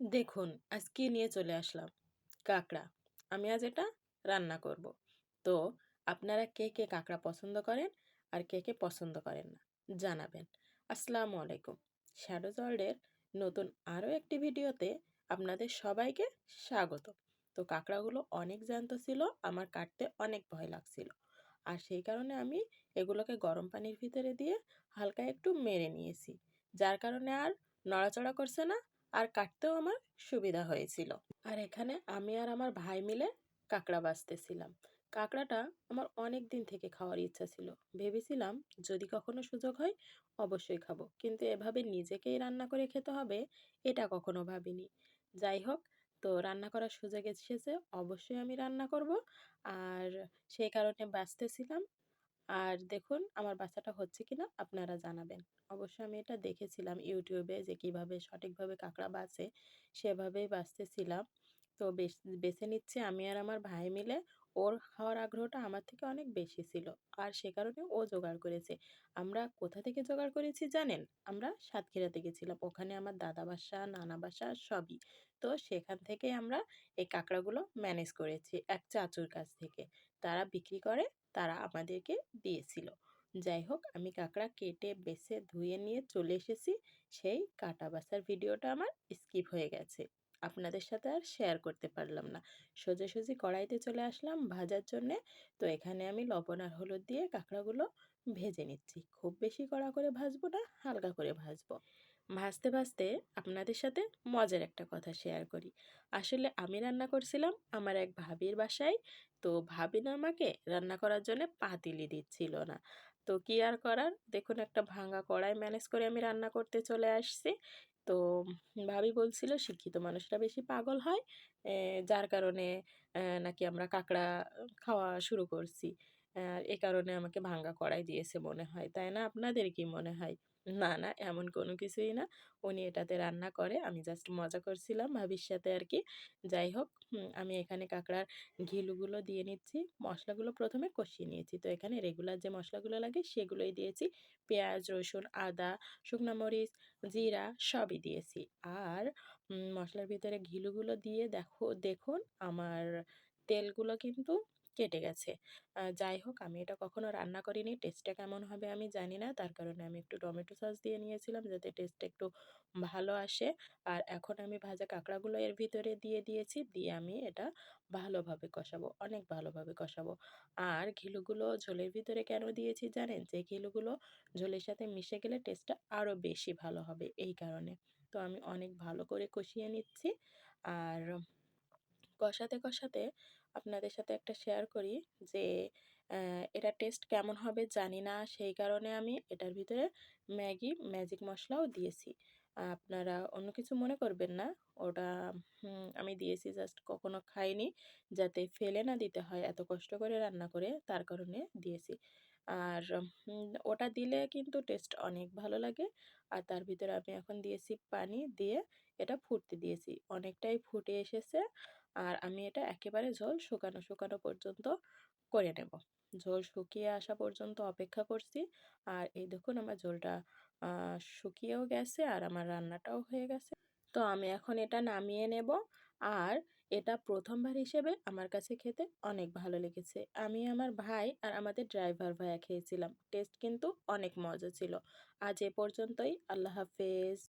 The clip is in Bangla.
দেখুন আজ কি নিয়ে চলে আসলাম। কাঁকড়া। আমি আজ এটা রান্না করব। তো, আপনারা কে কে কাঁকড়া পছন্দ করেন আর কে কে পছন্দ করেন না, জানাবেন। আসসালামু আলাইকুম। শ্যাডো জল্ডের নতুন আরও একটি ভিডিওতে আপনাদের সবাইকে স্বাগত। তো, কাঁকড়াগুলো অনেক জ্যান্ত ছিল, আমার কাটতে অনেক ভয় লাগছিল। আর সেই কারণে আমি এগুলোকে গরম পানির ভিতরে দিয়ে হালকা একটু মেরে নিয়েছি। যার কারণে আর নড়াচড়া করছে না আর কাটতেও আমার সুবিধা হয়েছিল। আর এখানে আমি আর আমার ভাই মিলে কাঁকড়া বাছতেছিলাম কাঁকড়াটা আমার অনেক দিন থেকে খাওয়ার ইচ্ছা ছিল। ভেবেছিলাম যদি কখনো সুযোগ হয় অবশ্যই খাব। কিন্তু এভাবে নিজেকেই রান্না করে খেতে হবে, এটা কখনো ভাবিনি। যাই হোক, তো রান্না করার সুযোগ এসেছে অবশ্যই আমি রান্না করব। আর সেই কারণে বাঁচতেছিলাম। আর দেখুন, আমার বাচ্চাটা হচ্ছে কি না আপনারা জানাবেন। অবশ্যই আমি এটা দেখেছিলাম ইউটিউবে যে কীভাবে সঠিকভাবে কাঁকড়া বাছে, সেভাবেই বাছতেছিলাম তো বেছে নিচ্ছে আমি আর আমার ভাই মিলে। ওর খাওয়ার আগ্রহটা আমার থেকে অনেক বেশি ছিল। আর সে কারণে ও জোগাড় করেছে। আমরা কোথা থেকে জোগাড় করেছি জানেন? আমরা সাতক্ষীরাতে গেছিলাম ওখানে আমার দাদা বাসা, নানা বাসা সবই। তো সেখান থেকে আমরা এই কাঁকড়াগুলো ম্যানেজ করেছি এক চাচুর কাছ থেকে। তারা বিক্রি করে তারা আমাদেরকে দিয়েছিল। যাই হোক, আমি কাঁকড়া কেটে বেছে ধুয়ে নিয়ে চলে এসেছি। সেই কাটা বাসার ভিডিওটা আমার স্কিপ হয়ে গেছে। আপনাদের সাথে আর শেয়ার করতে পারলাম না। সোজাসুজি কড়াইতে চলে আসলাম ভাজার জন্যে। তো এখানে আমি লবণ আর হলুদ দিয়ে কাঁকড়াগুলো ভেজে নিচ্ছি। খুব বেশি কড়া করে ভাজবো না, হালকা করে ভাজবো। ভাজতে ভাজতে আপনাদের সাথে মজার একটা কথা শেয়ার করি। আসলে আমি রান্না করছিলাম আমার এক ভাবির বাসায়। তো ভাবি না আমাকে রান্না করার জন্য পাতিলি দিচ্ছিল না। তো কি আর করার? দেখুন একটা ভাঙা কড়াই ম্যানেজ করে আমি রান্না করতে চলে আসছি। তো ভাবি বলছিল, শিক্ষিত মানুষরা বেশি পাগল হয় যার কারণে নাকি আমরা কাঁকড়া খাওয়া শুরু করছি। এ কারণে আমাকে ভাঙ্গা কড়াই দিয়েছে মনে হয়, তাই না? আপনাদের কি মনে হয়? না না, এমন কোনো কিছুই না। উনি এটাতে রান্না করে, আমি জাস্ট মজা করছিলাম সাথে আর কি। যাই হোক আমি এখানে কাঁকড়ার ঘিলুগুলো দিয়ে নিচ্ছি, মশলাগুলো প্রথমে কষিয়ে নিয়েছি। তো এখানে রেগুলার যে মশলাগুলো লাগে, সেগুলোই দিয়েছি। পেঁয়াজ, রসুন, আদা, শুকনো মরিচ, জিরা সবই দিয়েছি। আর মশলার ভিতরে ঘিলুগুলো দিয়ে দেখো, দেখুন, আমার তেলগুলো কিন্তু কেটে গেছে। যাই হোক, আমি এটা কখনো রান্না করিনি। টেস্টটা কেমন হবে আমি জানি না। তার কারণে আমি একটু টমেটো সস দিয়ে নিয়েছিলাম যাতে টেস্টটা একটু ভালো আসে। আর এখন আমি ভাজা কাঁকড়াগুলো এর ভিতরে দিয়ে দিয়েছি। দিয়ে আমি এটা ভালোভাবে কষাবো, অনেক ভালোভাবে কষাবো। আর ঘিলুগুলো ঝোলের ভিতরে কেন দিয়েছি জানেন? যে ঘিলুগুলো ঝোলের সাথে মিশে গেলে টেস্টটা আরও বেশি ভালো হবে। এই কারণে। তো আমি অনেক ভালো করে কষিয়ে নিচ্ছি। আর কষাতে কষাতে আপনাদের সাথে একটা শেয়ার করি যে এটা টেস্ট কেমন হবে জানি না। সেই কারণে আমি এটার ভিতরে ম্যাগি ম্যাজিক মশলাও দিয়েছি। আপনারা অন্য কিছু মনে করবেন না। ওটা আমি দিয়েছি জাস্ট কখনো খাইনি। যাতে ফেলে না দিতে হয় এত কষ্ট করে রান্না করে, তার কারণে দিয়েছি। আর ওটা দিলে কিন্তু টেস্ট অনেক ভালো লাগে। আর তার ভিতরে আমি এখন দিয়েছি পানি দিয়ে এটা ফুটতে দিয়েছি। অনেকটাই ফুটে এসেছে। আর আমি এটা একেবারে ঝোল শুকানো শুকানো পর্যন্ত করে নেব। ঝোল শুকিয়ে আসা পর্যন্ত অপেক্ষা করছি। আর এই দেখুন আমার ঝোলটা শুকিয়েও গেছে আর আমার রান্নাটাও হয়ে গেছে। তো আমি এখন এটা নামিয়ে নেব। আর এটা প্রথমবার হিসেবে আমার কাছে খেতে অনেক ভালো লেগেছে। আমি আমার ভাই আর আমাদের ড্রাইভার ভাইয়া খেয়েছিলাম। টেস্ট কিন্তু অনেক মজা ছিল। আজ এ পর্যন্তই। আল্লাহ হাফেজ।